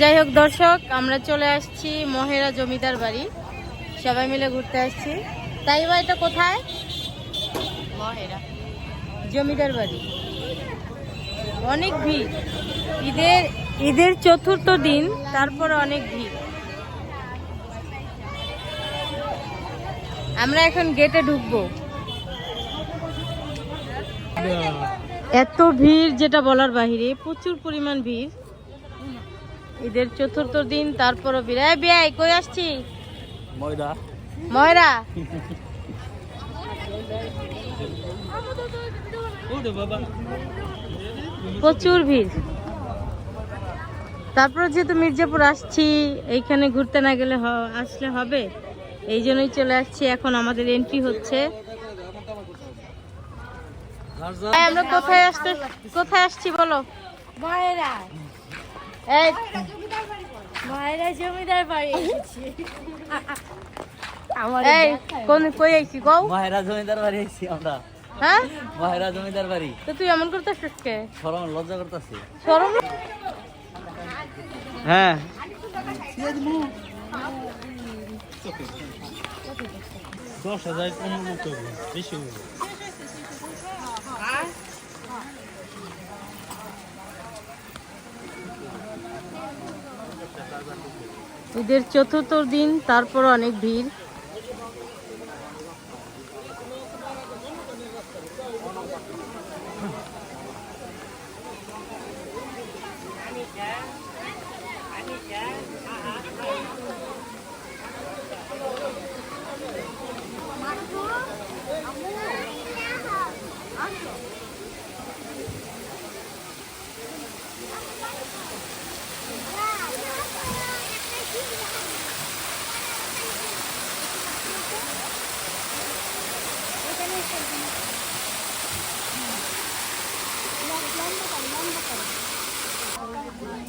যাই হোক দর্শক আমরা চলে আসছি মহেরা জমিদার বাড়ি। সবাই মিলে ঘুরতে আসছি। তাই বা এটা কোথায়? মহেরা। জমিদার বাড়ি। অনেক ভিড়। ঈদের ঈদের চতুর্থ দিন তারপরে অনেক ভিড়। আমরা এখন গেটে ঢুকবো। এত ভিড় যেটা বলার বাহিরে প্রচুর পরিমাণ ভিড়। ঈদের চতুর্থ দিন তারপরও এই বিয়াই কই আসছি? ময়দা ময়রা? প্রচুর ভিড়। তারপর যেহেতু মির্জাপুর আসছি এইখানে ঘুরতে না গেলে আসলে হবে। এই জন্যই চলে আসছি। এখন আমাদের এন্ট্রি হচ্ছে। আমরা কোথায় আসতে কোথায় আসছি বলো? মায়েরা। মায়েরা জমিদার বাড়ি এসেছি। আমার এই কোন কই আইছি কও? মাহেরা জমিদার বাড়ি আইছি আমরা। হ্যাঁ? মাহেরা জমিদার বাড়ি। তো তুই এমন করতেছিস কে? সরম লজ্জা করতেছি। শরম? হ্যাঁ। দশ হাজার পনেরো বেশি ঈদের চতুর্থ দিন তারপর অনেক ভিড়।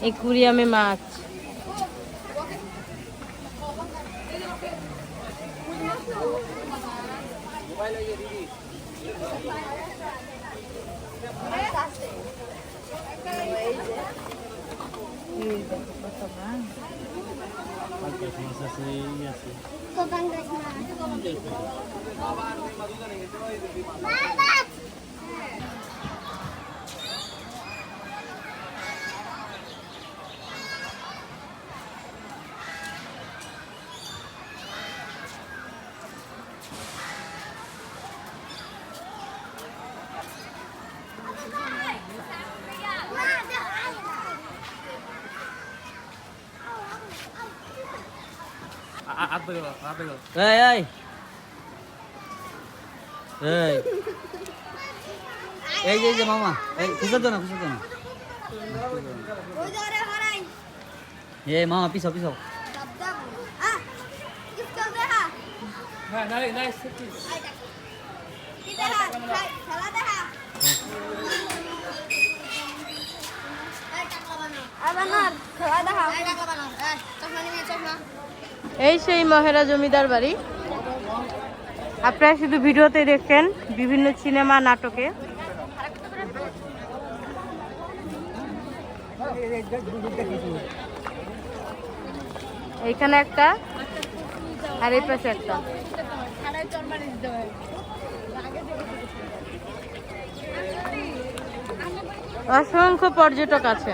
একুরিয়ামে মাছ। এই এই এই এই যে এই। যে মামা, এই খুশো তো না খুশো তো না এই মামা, পিছাও পিছাও। এই সেই মহেরা জমিদার বাড়ি। আপনারা শুধু ভিডিওতে দেখছেন বিভিন্ন সিনেমা নাটকে। এইখানে একটা, আর এই পাশে একটা। অসংখ্য পর্যটক আছে।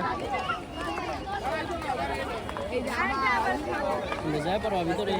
যায় পারো ভিতরে